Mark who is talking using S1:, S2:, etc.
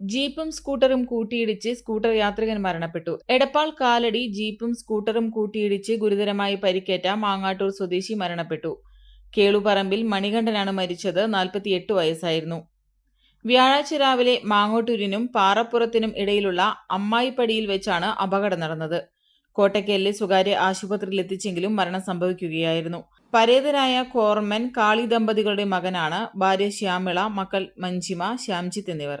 S1: ജീപ്പും സ്കൂട്ടറും കൂട്ടിയിടിച്ച് സ്കൂട്ടർ യാത്രികൻ മരണപ്പെട്ടു. എടപ്പാൾ കാലടി ജീപ്പും സ്കൂട്ടറും കൂട്ടിയിടിച്ച് ഗുരുതരമായി പരിക്കേറ്റ മാങ്ങാട്ടൂർ സ്വദേശി മരണപ്പെട്ടു. കേളുപറമ്പിൽ മണികണ്ഠനാണ് മരിച്ചത് നാൽപ്പത്തിയെട്ട് വയസ്സായിരുന്നു. വ്യാഴാഴ്ച രാവിലെ മാങ്ങോട്ടൂരിനും പാറപ്പുറത്തിനും ഇടയിലുള്ള അമ്മായിപ്പടിയിൽ വെച്ചാണ് അപകടം നടന്നത്. കോട്ടയ്ക്കലിലെ സ്വകാര്യ ആശുപത്രിയിൽ എത്തിച്ചെങ്കിലും മരണം സംഭവിക്കുകയായിരുന്നു. പരേതനായ കോർമൻ കാളി ദമ്പതികളുടെ മകനാണ് ഭാര്യ ശ്യാമിള മക്കൾ മഞ്ജിമ ശ്യാംജിത്ത് എന്നിവർ.